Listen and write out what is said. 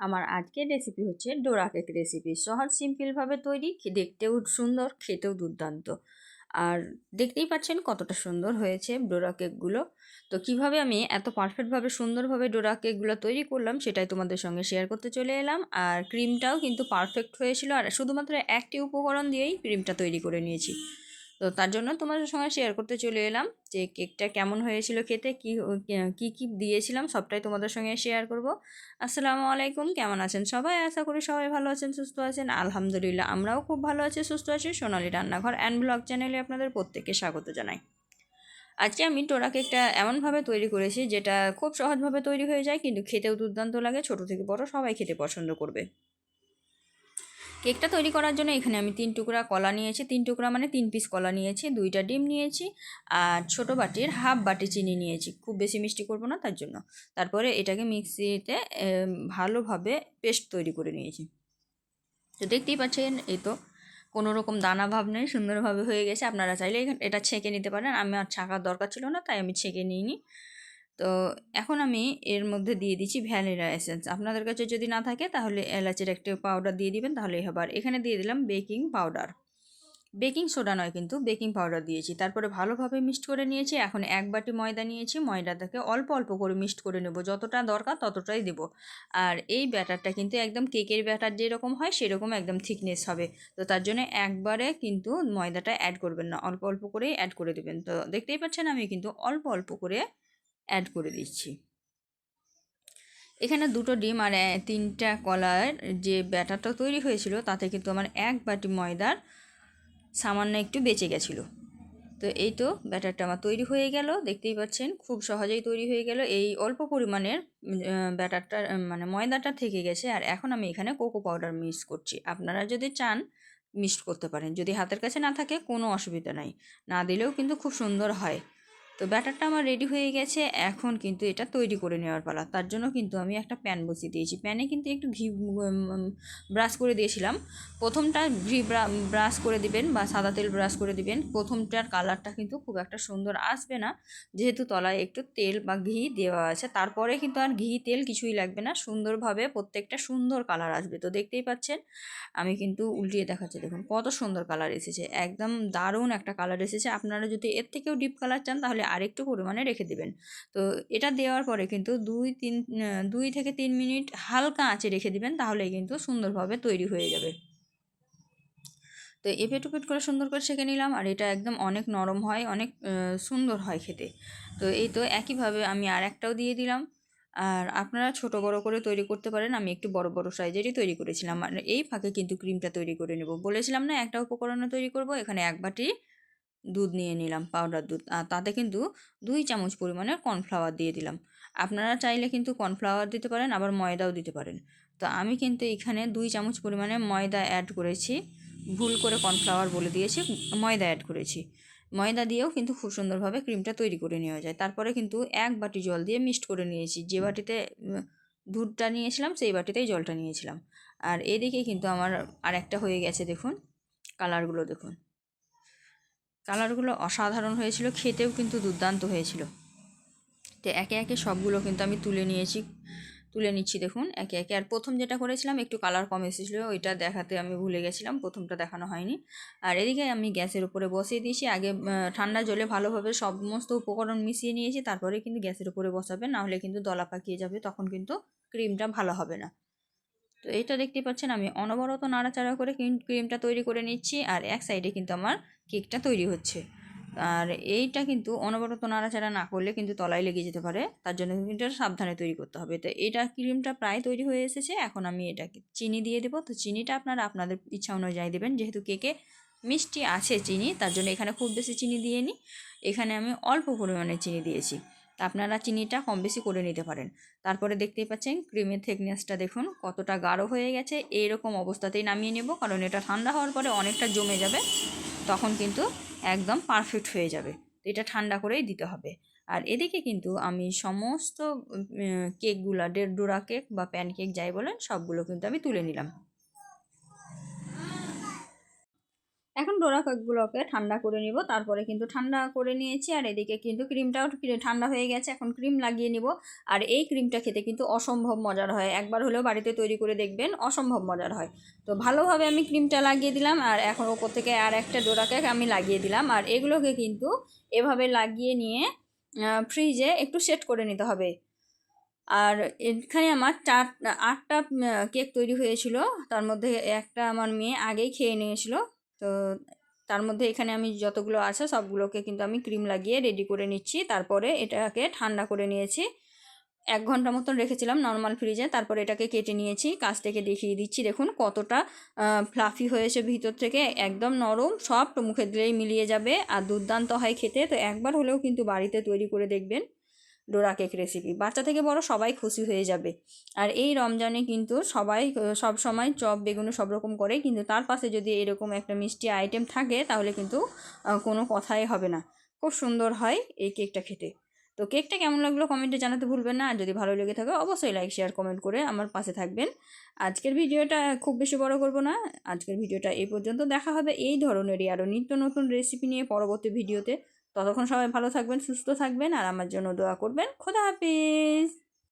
আমার আজকের রেসিপি হচ্ছে ডোরা কেক রেসিপি সহজ সিম্পলভাবে তৈরি দেখতেও সুন্দর, খেতেও দুর্দান্ত। আর দেখতেই পাচ্ছেন কতটা সুন্দর হয়েছে ডোরা কেকগুলো। তো কীভাবে আমি এত পারফেক্টভাবে সুন্দরভাবে ডোরা কেকগুলো তৈরি করলাম সেটাই তোমাদের সঙ্গে শেয়ার করতে চলে এলাম। আর ক্রিমটাও কিন্তু পারফেক্ট হয়েছিল। আর শুধুমাত্র একটি উপকরণ দিয়েই ক্রিমটা তৈরি করে নিয়েছি। তো তার জন্য তোমাদের সঙ্গে শেয়ার করতে চলে এলাম যে কেকটা কেমন হয়েছিল খেতে, কী কী কী দিয়েছিলাম সবটাই তোমাদের সঙ্গে শেয়ার করব। আসসালামু আলাইকুম, কেমন আছেন সবাই? আশা করি সবাই ভালো আছেন, সুস্থ আছেন। আলহামদুলিল্লাহ, আমরাও খুব ভালো আছি, সুস্থ আছি। সোনালি রান্নাঘর অ্যান্ড ব্লগ চ্যানেলে আপনাদের প্রত্যেককে স্বাগত জানাই। আজকে আমি টোরা কেকটা এমনভাবে তৈরি করেছি যেটা খুব সহজভাবে তৈরি হয়ে যায়, কিন্তু খেতেও দুর্দান্ত লাগে, ছোট থেকে বড় সবাই খেতে পছন্দ করবে। কেকটা তৈরি করার জন্য এখানে আমি তিন টুকরা কলা নিয়েছি। তিন টুকরা মানে তিন পিস কলা নিয়েছি, দুইটা ডিম নিয়েছি, আর ছোটো বাটির হাফ বাটি চিনি নিয়েছি। খুব বেশি মিষ্টি করব না তার জন্য। তারপরে এটাকে মিক্সিতে ভালোভাবে পেস্ট তৈরি করে নিয়েছি। তো দেখতেই পাচ্ছেন, এই তো কোনো রকম দানা ভাব নেই, সুন্দরভাবে হয়ে গেছে। আপনারা চাইলে এটা ছেঁকে নিতে পারেন। আমি আর ছাঁকার দরকার ছিল না, তাই আমি ছেঁকে নিইনি। তো এখন আমি এর মধ্যে দিয়ে দিচ্ছি ভ্যানিলা এসেন্স। আপনাদের কাছে যদি না থাকে তাহলে এলাচের একটি পাউডার দিয়ে দিবেন, তাহলেই হবে। আর এখানে দিয়ে দিলাম বেকিং পাউডার। বেকিং সোডা নয় কিন্তু, বেকিং পাউডার দিয়েছি। তারপরে ভালোভাবে মিক্সড করে নিয়েছি। এখন এক বাটি ময়দা নিয়েছি। ময়দাটাকে অল্প অল্প করে মিক্সড করে নেব। যতটা দরকার ততটাই দেব। আর এই ব্যাটারটা কিন্তু একদম কেকের ব্যাটার যেরকম হয় সেরকম একদম থিকনেস হবে। তো তার জন্য একবারে কিন্তু ময়দাটা অ্যাড করবেন না। অল্প অল্প করেই অ্যাড করে দেবেন। তো দেখতেই পাচ্ছেন আমি কিন্তু অল্প অল্প করে অ্যাড করে দিচ্ছি। এখানে দুটো ডিম আর তিনটা কলার যে ব্যাটারটা তৈরি হয়েছিল, তাতে কিন্তু আমার এক বাটি ময়দার সামান্য একটু বেঁচে গেছিল। তো এই তো ব্যাটারটা আমার তৈরি হয়ে গেল, দেখতেই পাচ্ছেন খুব সহজেই তৈরি হয়ে গেল। এই অল্প পরিমাণের ব্যাটারটা মানে ময়দাটা থেকে গেছে আর এখন আমি এখানে কোকো পাউডার মিক্স করছি। আপনারা যদি চান মিক্সড করতে পারেন, যদি হাতের কাছে না থাকে কোনো অসুবিধা নাই। না দিলেও কিন্তু খুব সুন্দর হয়। তো ব্যাটারটা আমার রেডি হয়ে গেছে, এখন কিন্তু এটা তৈরি করে নেওয়ার পালা। তার জন্য কিন্তু আমি একটা প্যান বসিয়ে দিয়েছি। প্যানে কিন্তু একটু ঘি ব্রাশ করে দিয়েছিলাম। প্রথমটা ঘি ব্রাশ করে দিবেন বা সাদা তেল ব্রাশ করে দিবেন। প্রথমটার কালারটা কিন্তু খুব একটা সুন্দর আসবে না। যেহেতু তলায় একটু তেল বা ঘি দেওয়া আছে, তারপরে কিন্তু আর ঘি, তেল কিছুই লাগবে না। সুন্দরভাবে প্রত্যেকটা সুন্দর কালার আসবে। তো দেখতেই পাচ্ছেন, আমি কিন্তু উল্টিয়ে দেখাচ্ছি। দেখুন কত সুন্দর কালার এসেছে। একদম দারুণ একটা কালার এসেছে। আপনারা যদি এর থেকেও ডিপ কালার চান, তাহলে আরেকটু পরিমাণে রেখে দেবেন। তো এটা দেওয়ার পরে কিন্তু দুই তিন দুই থেকে তিন মিনিট হালকা আঁচে রেখে দিবেন তাহলে কিন্তু সুন্দরভাবে তৈরি হয়ে যাবে। তো এপেট উপেট করে সুন্দর করে শেখে নিলাম, আর এটা একদম অনেক নরম হয়, অনেক সুন্দর হয় খেতে। তো এই তো একইভাবে আমি আর একটাও দিয়ে দিলাম। আর আপনারা ছোট বড় করে তৈরি করতে পারেন, আমি একটু বড় বড় সাইজেরই তৈরি করেছিলাম। আর এই ফাঁকে কিন্তু ক্রিমটা তৈরি করে নেব। বলেছিলাম না, একটা উপকরণে তৈরি করব, এখানে এক বাটি দুধ নিয়ে নিলাম পাউডার দুধ। আর তাতে কিন্তু দুই চামচ পরিমাণের কর্নফ্লাওয়ার দিয়ে দিলাম। আপনারা চাইলে কিন্তু কর্নফ্লাওয়ার দিতে পারেন, আবার ময়দাও দিতে পারেন। তো আমি কিন্তু এখানে দুই চামচ পরিমাণে ময়দা অ্যাড করেছি। ভুল করে কর্নফ্লাওয়ার বলে দিয়েছি, ময়দা অ্যাড করেছি। ময়দা দিয়েও কিন্তু খুব সুন্দরভাবে ক্রিমটা তৈরি করে নেওয়া যায়। তারপরে কিন্তু এক বাটি জল দিয়ে মিক্সড করে নিয়েছি। যে বাটিতে দুধটা নিয়েছিলাম, সেই বাটিতেই জলটা নিয়েছিলাম। আর এদিকে কিন্তু আমার আরেকটা হয়ে গেছে, দেখুন। কালারগুলো দেখুন। কালারগুলো অসাধারণ হয়েছিল, খেতেও কিন্তু দুর্দান্ত হয়েছিল। তো একে একে সবগুলো কিন্তু আমি তুলে নিয়েছি, তুলে নিচ্ছি দেখুন, একে একে। আর প্রথম যেটা করেছিলাম, একটু কালার কম এসেছিল, ওইটা দেখাতে আমি ভুলে গেছিলাম, প্রথমটা দেখানো হয়নি। আর এদিকে আমি গ্যাসের উপরে বসিয়ে দিয়েছি, আগে ঠান্ডা জলে ভালোভাবে সমস্ত উপকরণ মিশিয়ে নিয়েছি, তারপরে কিন্তু গ্যাসের উপরে বসাবেন নাহলে কিন্তু দলা পাকিয়ে যাবে, তখন কিন্তু ক্রিমটা ভালো হবে না। তো এটা দেখতে পাচ্ছেন, আমি অনবরত নাড়াচাড়া করে ক্রিমটা তৈরি করে নিচ্ছি আর এক সাইডে কিন্তু আমার কেকটা তৈরি হচ্ছে। আর এইটা কিন্তু অনবরত নাড়াচাড়া না করলে কিন্তু তলায় লেগে যেতে পারে, তার জন্য কিন্তু সাবধানে তৈরি করতে হবে। তো এটা ক্রিমটা প্রায় তৈরি হয়ে এসেছে, এখন আমি এটাকে চিনি দিয়ে দেবো। তো চিনিটা আপনারা আপনাদের ইচ্ছা অনুযায়ী দেবেন, যেহেতু কেকে মিষ্টি আছে চিনি, তার জন্য এখানে খুব বেশি চিনি দিয়ে নিই এখানে আমি অল্প পরিমাণে চিনি দিয়েছি। আপনারা চিনিটা কম বেশি করে নিতে পারেন। তারপরে দেখতেই পাচ্ছেন ক্রিমের থেকনেসটা দেখুন, কতটা গাঢ় হয়ে গেছে। এইরকম অবস্থাতেই নামিয়ে নেব, কারণ এটা ঠান্ডা হওয়ার পরে অনেকটা জমে যাবে, তখন কিন্তু একদম পারফেক্ট হয়ে যাবে। এটা ঠান্ডা করেই দিতে হবে। আর এদিকে কিন্তু আমি সমস্ত কেকগুলা কেকগুলো ডোরা কেক বা প্যান কেক যাই বলেন, সবগুলো কিন্তু আমি তুলে নিলাম। এখন ডোরা কেকগুলোকে ঠান্ডা করে নিব, তারপরে কিন্তু ঠান্ডা করে নিয়েছি, আর এদিকে কিন্তু ক্রিমটাও ঠান্ডা হয়ে গেছে, এখন ক্রিম লাগিয়ে নিব। আর এই ক্রিমটা খেতে কিন্তু অসম্ভব মজার হয়, একবার হলেও বাড়িতে তৈরি করে দেখবেন অসম্ভব মজার হয়। তো ভালোভাবে আমি ক্রিমটা লাগিয়ে দিলাম, আর এখন ওপর থেকে আর একটা ডোরা কেক আমি লাগিয়ে দিলাম, আর এগুলোকে কিন্তু এভাবে লাগিয়ে নিয়ে ফ্রিজে একটু সেট করে নিতে হবে। আর এখানে আমার চার, আটটা কেক তৈরি হয়েছিল, তার মধ্যে একটা আমার মেয়ে আগেই খেয়ে নিয়েছিল। তো তার মধ্যে এখানে আমি যতগুলো আছে সবগুলোকে কিন্তু আমি ক্রিম লাগিয়ে রেডি করে নিচ্ছি। তারপরে এটাকে ঠান্ডা করে নিয়েছি। এক ঘণ্টা মতন রেখেছিলাম নর্মাল ফ্রিজে, তারপরে এটাকে কেটে নিয়েছি। কাছ থেকে দেখিয়ে দিচ্ছি। দেখুন কতটা ফ্লাফি হয়েছে ভিতর থেকে। একদম নরম সফট মুখে দিলেই মিলিয়ে যাবে। আর দুর্দান্ত হয় খেতে। তো একবার হলেও কিন্তু বাড়িতে তৈরি করে দেখবেন। ডোরা কেক রেসিপি বাচ্চা থেকে বড় সবাই খুশি হয়ে যাবে। আর এই রমজানে কিন্তু সবাই, সব সময় চপ, বেগুনি সব রকম করে, কিন্তু তার পাশে যদি এরকম একটা মিষ্টি আইটেম থাকে, তাহলে কিন্তু কোনো কথাই হবে না। খুব সুন্দর হয় এই কেকটা খেতে। তো কেকটা কেমন লাগল কমেন্টে জানাতে ভুলবেন না। আর যদি ভালো লেগে থাকে, অবশ্যই লাইক শেয়ার কমেন্ট করে আমার পাশে থাকবেন। আজকের ভিডিওটা খুব বেশি বড় করব না। আজকের ভিডিওটা এই পর্যন্ত। দেখা হবে এই ধরনেরই আরও নিত্য নতুন রেসিপি নিয়ে পরবর্তী ভিডিওতে ততক্ষণ সবাই ভালো থাকবেন সুস্থ থাকবেন আর আমার জন্য দোয়া করবেন। খোদা হাফিজ!